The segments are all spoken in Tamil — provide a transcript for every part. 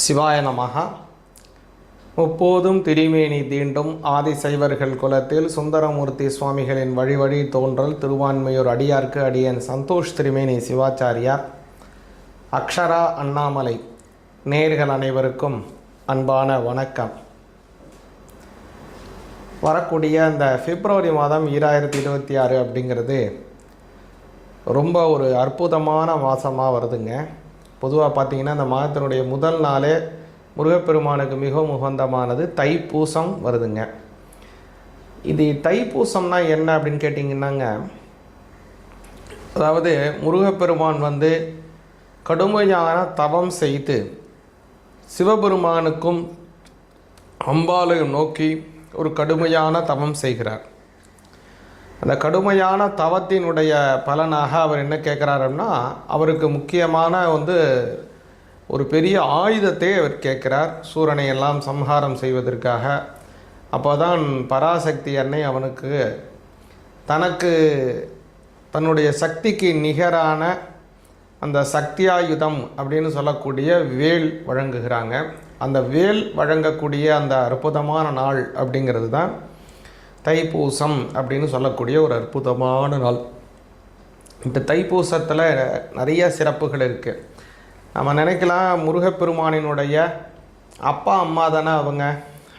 சிவாய நமகா முப்போதும் திரிமேனி தீண்டும் ஆதிசைவர்கள் குலத்தில் சுந்தரமூர்த்தி சுவாமிகளின் வழி வழி தோன்றல் திருவான்மையூர் அடியார்க்கு அடியன் சந்தோஷ் திரிமேனி சிவாச்சாரியார். அக்ஷரா அண்ணாமலை நேர்கள் அனைவருக்கும் அன்பான வணக்கம். வரக்கூடிய அந்த பிப்ரவரி மாதம் ஈராயிரத்தி இருபத்தி ஆறு அப்படிங்கிறது ரொம்ப ஒரு அற்புதமான மாதமாக வருதுங்க. பொதுவாக பார்த்தீங்கன்னா இந்த மாதத்தினுடைய முதல் நாளே முருகப்பெருமானுக்கு மிகவும் உகந்தமானது தைப்பூசம் வருதுங்க. இது தைப்பூசம்னா என்ன அப்படின்னு கேட்டிங்கன்னாங்க. அதாவது முருகப்பெருமான் வந்து கடுமையான தவம் செய்து சிவபெருமானுக்கும் அம்பாலையும் நோக்கி ஒரு கடுமையான தவம் செய்கிறார். அந்த கடுமையான தவத்தினுடைய பலனாக அவர் என்ன கேட்குறாருன்னா அவருக்கு முக்கியமான வந்து ஒரு பெரிய ஆயுதத்தை அவர் கேட்குறார். சூரனை எல்லாம் சம்ஹாரம் செய்வதற்காக. அப்போ தான் பராசக்தி அன்னை அவனுக்கு தனக்கு தன்னுடைய சக்திக்கு நிகரான அந்த சக்தியாயுதம் அப்படின்னு சொல்லக்கூடிய வேல் வழங்குகிறாங்க. அந்த வேல் வழங்கக்கூடிய அந்த அற்புதமான நாள் அப்படிங்கிறது தான் தைப்பூசம் அப்படின்னு சொல்லக்கூடிய ஒரு அற்புதமான நாள். இந்த தைப்பூசத்தில் நிறைய சிறப்புகள் இருக்குது நம்ம நினைக்கலாம் முருகப்பெருமானினுடைய அப்பா அம்மா தானே அவங்க.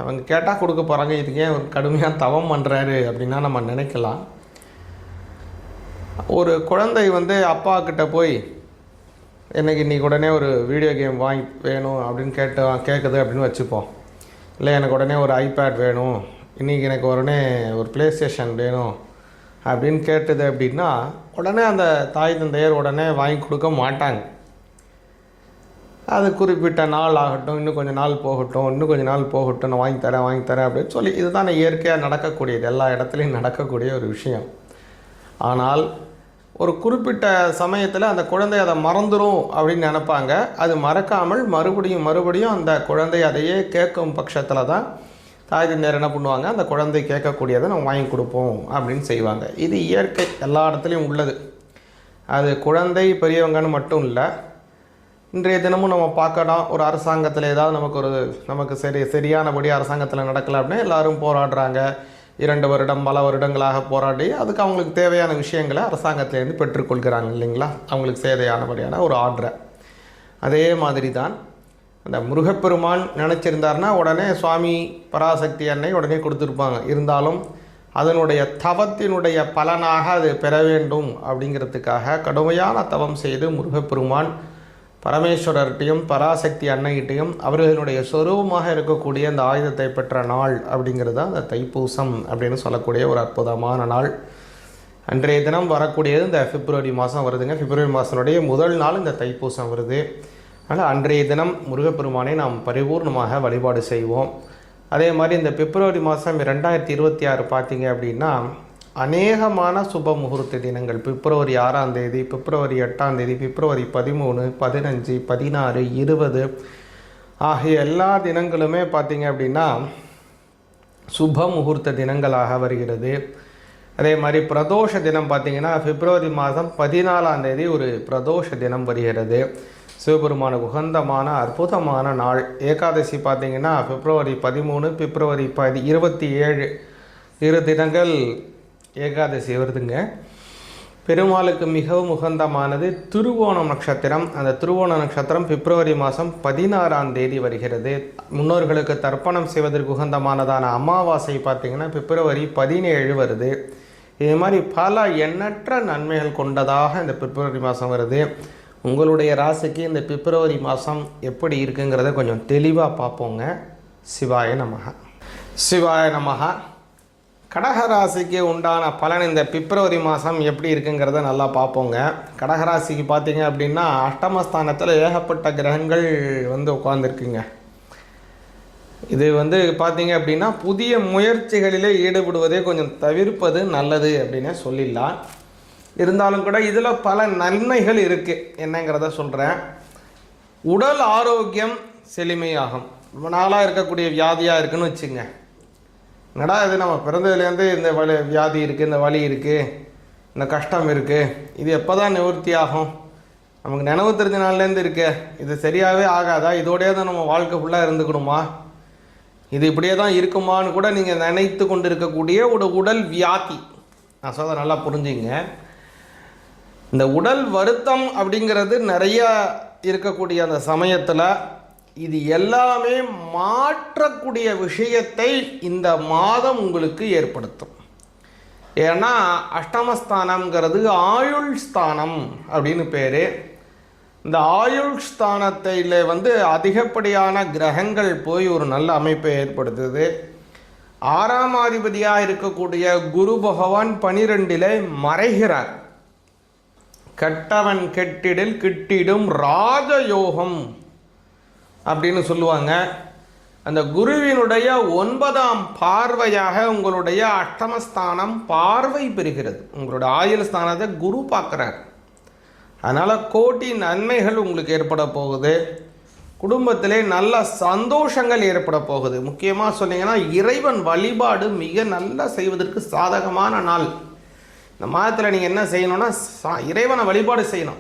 அவங்க கேட்டால் கொடுக்க போகிறாங்க இதுக்கு ஏன் ஒரு கடுமையாக தவம் பண்ணுறாரு அப்படின்னா நம்ம நினைக்கலாம். ஒரு குழந்தை வந்து அப்பா கிட்ட போய் எனக்கு இன்றைக்கி உடனே ஒரு வீடியோ கேம் வாங்கி வேணும் அப்படின்னு கேட்டு கேட்குது அப்படின்னு வச்சுப்போம். இல்லை எனக்கு உடனே ஒரு ஐபேட் வேணும் இன்றைக்கி எனக்கு உடனே ஒரு ப்ளே ஸ்டேஷன் வேணும் அப்படின்னு கேட்டது அப்படின்னா உடனே அந்த தாய் தந்தையர் உடனே வாங்கி கொடுக்க மாட்டாங்க. அது குறிப்பிட்ட நாள் ஆகட்டும் இன்னும் கொஞ்சம் நாள் போகட்டும் இன்னும் கொஞ்சம் நாள் போகட்டும் நான் வாங்கி தரேன் வாங்கி தரேன் அப்படின்னு சொல்லி இதுதான் இயற்கையாக நடக்கக்கூடியது. எல்லா இடத்துலையும் நடக்கக்கூடிய ஒரு விஷயம். ஆனால் ஒரு குறிப்பிட்ட சமயத்தில் அந்த குழந்தை அதை மறந்துடும் அப்படின்னு நினைப்பாங்க. அது மறக்காமல் மறுபடியும் மறுபடியும் அந்த குழந்தை அதையே கேட்கும் பட்சத்தில் தான் தாய் தந்தையர் என்ன பண்ணுவாங்க? அந்த குழந்தை கேட்கக்கூடியதை நம்ம வாங்கி கொடுப்போம் அப்படின்னு செய்வாங்க. இது இயற்கை எல்லா இடத்துலையும் உள்ளது. அது குழந்தை பெரியவங்கன்னு மட்டும் இல்லை இன்றைய தினமும் நம்ம பார்க்கலாம் ஒரு அரசாங்கத்தில் ஏதாவது நமக்கு ஒரு நமக்கு சரி சரியானபடி அரசாங்கத்தில் நடக்கலை அப்படின்னா எல்லாரும் போராடுறாங்க. இரண்டு வருடம் பல வருடங்களாக போராடி அதுக்கு அவங்களுக்கு தேவையான விஷயங்களை அரசாங்கத்திலேருந்து பெற்றுக்கொள்கிறாங்க இல்லைங்களா? அவங்களுக்கு தேவையானபடியான ஒரு ஆர்டரை. அதே மாதிரி தான் அந்த முருகப்பெருமான் நினச்சிருந்தாருன்னா உடனே சுவாமி பராசக்தி அன்னை உடனே கொடுத்துருப்பாங்க. இருந்தாலும் அதனுடைய தவத்தினுடைய பலனாக அது பெற வேண்டும் அப்படிங்கிறதுக்காக கடுமையான தவம் செய்து முருகப்பெருமான் பரமேஸ்வரர்கிட்டையும் பராசக்தி அன்னைகிட்டையும் அவர்களுடைய சொரூபமாக இருக்கக்கூடிய அந்த ஆயுதத்தை பெற்ற நாள் அப்படிங்கிறது தான் அந்த தைப்பூசம் அப்படின்னு சொல்லக்கூடிய ஒரு அற்புதமான நாள். அன்றைய தினம் வரக்கூடியது இந்த பிப்ரவரி மாதம் வருதுங்க. பிப்ரவரி மாதனுடைய முதல் நாள் இந்த தைப்பூசம் வருது. அதனால் அன்றைய தினம் முருகப்பெருமானை நாம் பரிபூர்ணமாக வழிபாடு செய்வோம். அதே மாதிரி இந்த பிப்ரவரி மாதம் ரெண்டாயிரத்தி இருபத்தி ஆறு பார்த்தீங்க அப்படின்னா அநேகமான சுப முகூர்த்த தினங்கள். பிப்ரவரி ஆறாம் தேதி பிப்ரவரி எட்டாம் தேதி பிப்ரவரி பதிமூணு பதினஞ்சு பதினாறு இருபது ஆகிய எல்லா தினங்களுமே பார்த்தீங்க அப்படின்னா சுப முகூர்த்த தினங்களாக வருகிறது. அதே மாதிரி பிரதோஷ தினம் பார்த்தீங்கன்னா பிப்ரவரி மாதம் பதினாலாம் தேதி ஒரு பிரதோஷ தினம் வருகிறது. சிவபெருமானுக்கு உகந்தமான அற்புதமான நாள். ஏகாதசி பார்த்தீங்கன்னா பிப்ரவரி பதிமூணு பிப்ரவரி பதி இருபத்தி ஏழு. இரு தினங்கள் ஏகாதசி வருதுங்க. பெருமாளுக்கு மிகவும் உகந்தமானது திருவோணம் நட்சத்திரம். அந்த திருவோண நட்சத்திரம் பிப்ரவரி மாதம் பதினாறாம் தேதி வருகிறது. முன்னோர்களுக்கு தர்ப்பணம் செய்வதற்கு உகந்தமானதான அமாவாசை பார்த்திங்கன்னா பிப்ரவரி பதினேழு வருது. இது மாதிரி பல எண்ணற்ற நன்மைகள் கொண்டதாக இந்த பிப்ரவரி மாதம் வருது. உங்களுடைய ராசிக்கு இந்த பிப்ரவரி மாதம் எப்படி இருக்குங்கிறத கொஞ்சம் தெளிவாக பார்ப்போங்க. சிவாய நமக. சிவாய நமக. கடகராசிக்கு உண்டான பலன் இந்த பிப்ரவரி மாதம் எப்படி இருக்குங்கிறத நல்லா பார்ப்போங்க. கடகராசிக்கு பார்த்தீங்க அப்படின்னா அஷ்டமஸ்தானத்தில் ஏகப்பட்ட கிரகங்கள் வந்து உட்காந்துருக்குங்க இது வந்து பார்த்தீங்க அப்படின்னா புதிய முயற்சிகளிலே ஈடுபடுவதே கொஞ்சம் தவிர்ப்பது நல்லது அப்படின்னு சொல்லிடலாம். இருந்தாலும் கூட இதில் பல நன்மைகள் இருக்குது என்னங்கிறத சொல்கிறேன் உடல் ஆரோக்கியம் செழுமையாகும். ரொம்ப நாளாக இருக்கக்கூடிய வியாதியாக இருக்குன்னு வச்சுங்க. என்னடா இது நம்ம பிறந்ததுலேருந்து இந்த வலி வியாதி இருக்குது இந்த வலி இருக்குது இந்த கஷ்டம் இருக்குது இது எப்போ தான் நிவர்த்தி ஆகும்? நமக்கு நினைவு தெரிஞ்ச நாள்லேருந்து இருக்கே. இது சரியாகவே ஆகாதா? இதோடயே தான் நம்ம வாழ்க்கை ஃபுல்லாக இருந்துக்கணுமா? இது இப்படியே தான் இருக்குமான்னு கூட நீங்கள் நினைத்து கொண்டு இருக்கக்கூடிய ஒரு உடல் வியாதி. நான் சொல்ல நல்லா புரிஞ்சுங்க. இந்த உடல் வருத்தம் அப்படிங்கிறது நிறைய இருக்கக்கூடிய அந்த சமயத்தில் இது எல்லாமே மாற்றக்கூடிய விஷயத்தை இந்த மாதம் உங்களுக்கு ஏற்படுத்தும். ஏன்னா அஷ்டமஸ்தானம்ங்கிறது ஆயுள் ஸ்தானம் அப்படின்னு பேர். இந்த ஆயுள் ஸ்தானத்தில் வந்து அதிகப்படியான கிரகங்கள் போய் ஒரு நல்ல அமைப்பை ஏற்படுத்துது. ஆறாம் அதிபதியாக இருக்கக்கூடிய குரு பகவான் பனிரெண்டில் மறைகிறார். கெட்டவன் கெட்டிடில் கிட்டிடும் ராஜயோகம் அப்படின்னு சொல்லுவாங்க. அந்த குருவினுடைய ஒன்பதாம் பார்வையாக உங்களுடைய அஷ்டமஸ்தானம் பார்வை பெறுகிறது. உங்களுடைய ஆயுள் ஸ்தானத்தை குரு பார்க்குறார். அதனால் கோட்டி நன்மைகள் உங்களுக்கு ஏற்பட போகுது. குடும்பத்திலே நல்ல சந்தோஷங்கள் ஏற்பட போகுது. முக்கியமாக சொன்னீங்கன்னா இறைவன் வழிபாடு மிக நல்லா செய்வதற்கு சாதகமான நாள். இந்த மாதத்தில் நீங்கள் என்ன செய்யணும்னா சா இறைவனை வழிபாடு செய்யணும்.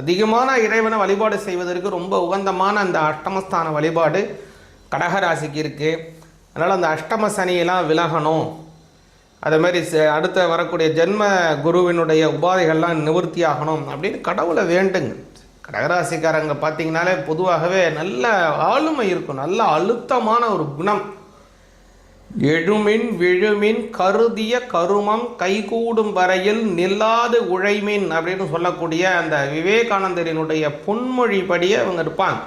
அதிகமான இறைவனை வழிபாடு செய்வதற்கு ரொம்ப உகந்தமான அந்த அஷ்டமஸ்தான வழிபாடு கடகராசிக்கு இருக்குது அதனால் அந்த அஷ்டம சனியெல்லாம் விலகணும். அதே மாதிரி அடுத்த வரக்கூடிய ஜென்ம குருவினுடைய உபாதைகள்லாம் நிவர்த்தி ஆகணும் அப்படின்னு கடவுளை வேண்டுங்க. கடகராசிக்காரங்க பார்த்தீங்கனாலே பொதுவாகவே நல்ல ஆளுமை இருக்கும். நல்ல அழுத்தமான ஒரு குணம். எழுமின் விழுமின் கருதிய கருமம் கைகூடும் வரையில் நில்லாது உழைமின் அப்படின்னு சொல்லக்கூடிய அந்த விவேகானந்தரினுடைய பொன்மொழிப்படியே அவங்க இருப்பாங்க.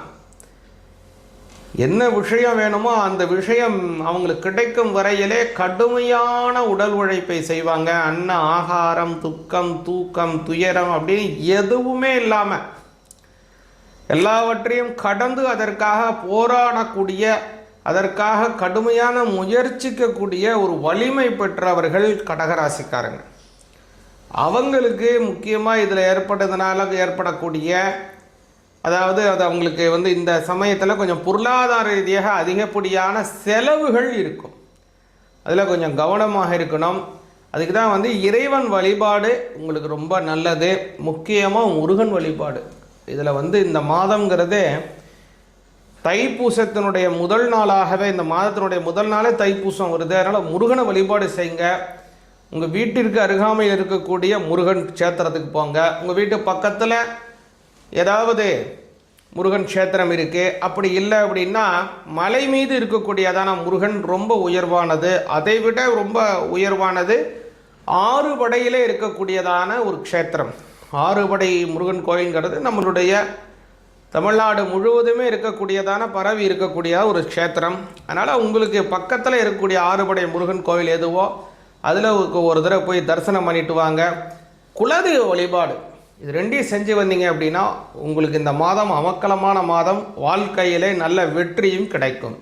என்ன விஷயம் வேணுமோ அந்த விஷயம் அவங்களுக்கு கிடைக்கும் வரையிலே கடுமையான உடல் உழைப்பை செய்வாங்க. அன்ன ஆகாரம் துக்கம் தூக்கம் துயரம் அப்படின்னு எதுவுமே இல்லாமல் எல்லாவற்றையும் கடந்து அதற்காக போராடக்கூடிய அதற்காக கடுமையான முயற்சிக்கக்கூடிய ஒரு வலிமை பெற்றவர்கள் கடகராசிக்காரங்க. அவங்களுக்கு முக்கியமாக இதில் ஏற்பட்டதுனால ஏற்படக்கூடிய அதாவது அது அவங்களுக்கு வந்து இந்த சமயத்தில் கொஞ்சம் பொருளாதார ரீதியாக அதிகப்படியான செலவுகள் இருக்கும். அதில் கொஞ்சம் கவனமாக இருக்கணும். அதுக்கு தான் வந்து இறைவன் வழிபாடு உங்களுக்கு ரொம்ப நல்லது. முக்கியமாக முருகன் வழிபாடு. இதில் வந்து இந்த மாதங்கிறதே தைப்பூசத்தினுடைய முதல் நாளாகவே இந்த மாதத்தினுடைய முதல் நாளே தைப்பூசம் வருது. அதனால் முருகனை வழிபாடு செய்யுங்க. உங்கள் வீட்டிற்கு அருகாமையில் இருக்கக்கூடிய முருகன் க்ஷேத்திரத்துக்கு போங்க. உங்கள் வீட்டு பக்கத்தில் ஏதாவது முருகன் க்ஷேத்திரம் இருக்குது அப்படி இல்லை அப்படின்னா மலை மீது இருக்கக்கூடியதான முருகன் ரொம்ப உயர்வானது. அதை விட ரொம்ப உயர்வானது ஆறு படையிலே இருக்கக்கூடியதான ஒரு க்ஷேத்திரம். ஆறுபடை முருகன் கோயில்ங்கிறது நம்மளுடைய தமிழ்நாடு முழுவதுமே இருக்கக்கூடியதான பரவி இருக்கக்கூடிய ஒரு க்ஷேத்திரம். அதனால் உங்களுக்கு பக்கத்தில் இருக்கக்கூடிய ஆறுபடை முருகன் கோவில் எதுவோ அதில் ஒரு தடவை போய் தரிசனம் பண்ணிட்டு வாங்க. குலதெய்வ வழிபாடு. இது ரெண்டையும் செஞ்சு வந்தீங்க அப்படின்னா உங்களுக்கு இந்த மாதம் அமக்கலமான மாதம். வாழ்க்கையிலே நல்ல வெற்றியும் கிடைக்கும்.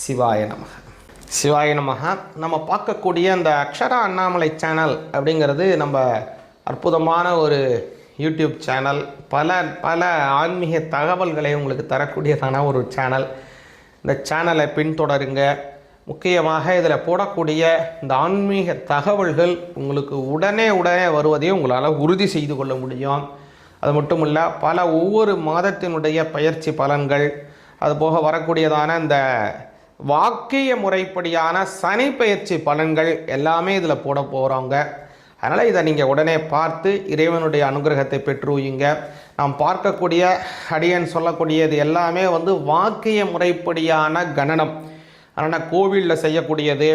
சிவாய நமக. சிவாய நமக. நம்ம பார்க்கக்கூடிய அந்த அக்ஷரா அண்ணாமலை சேனல் அப்படிங்கிறது நம்ம அற்புதமான ஒரு யூடியூப் சேனல் பல பல ஆன்மீக தகவல்களை உங்களுக்கு தரக்கூடியதான ஒரு சேனல். இந்த சேனலை பின்தொடருங்க. முக்கியமாக இதில் போடக்கூடிய இந்த ஆன்மீக தகவல்கள் உங்களுக்கு உடனே உடனே வருவதையும் உங்களால் உறுதி செய்து கொள்ள முடியும். அது மட்டும் இல்லை பல ஒவ்வொரு மாதத்தினுடைய பயிற்சி பலன்கள் அதுபோக வரக்கூடியதான இந்த வாக்கிய முறைப்படியான சனி பயிற்சி பலன்கள் எல்லாமே இதில் போட போகிறாங்க அதனால் இதை நீங்கள் உடனே பார்த்து இறைவனுடைய அனுகிரகத்தை பெற்றுவீங்க நாம் பார்க்கக்கூடிய அடியன் சொல்லக்கூடியது எல்லாமே வந்து வாக்கிய முறைப்படியான கணனம் அதனால் கோவிலில் செய்யக்கூடியது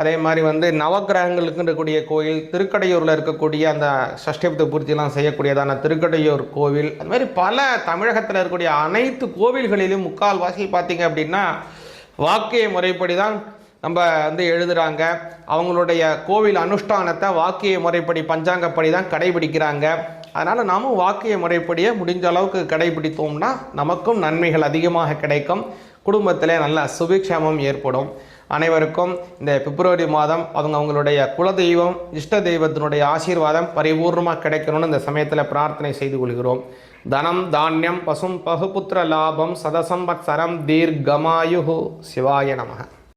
அதே மாதிரி வந்து நவக்கிரகங்களுக்கு இருக்கக்கூடிய கோயில் திருக்கடையூரில் இருக்கக்கூடிய அந்த சஷ்டிபத்து பூர்த்திலாம் செய்யக்கூடியதான திருக்கடையூர் கோவில் அது மாதிரி பல தமிழகத்தில் இருக்கக்கூடிய அனைத்து கோவில்களிலும் முக்கால்வாசி பார்த்தீங்க அப்படின்னா வாக்கிய முறைப்படி தான் நம்ம வந்து எழுதுகிறாங்க அவங்களுடைய கோவில் அனுஷ்டானத்தை வாக்கிய முறைப்படி பஞ்சாங்கப்படி தான் கடைபிடிக்கிறாங்க. அதனால் நாமும் வாக்கிய முறைப்படியே முடிஞ்ச அளவுக்கு கடைபிடித்தோம்னா நமக்கும் நன்மைகள் அதிகமாக கிடைக்கும். குடும்பத்தில் நல்ல சுபிக்ஷேமம் ஏற்படும். அனைவருக்கும் இந்த பிப்ரவரி மாதம் அவங்க அவங்களுடைய குலதெய்வம் இஷ்ட தெய்வத்தினுடைய ஆசீர்வாதம் பரிபூர்ணமாக கிடைக்கணும்னு இந்த சமயத்தில் பிரார்த்தனை செய்து கொள்கிறோம். தனம் தானியம் பசும் பகுபுத்திர லாபம் சதசம்பத் சரம் தீர்க்கமாயு சிவாய நமக.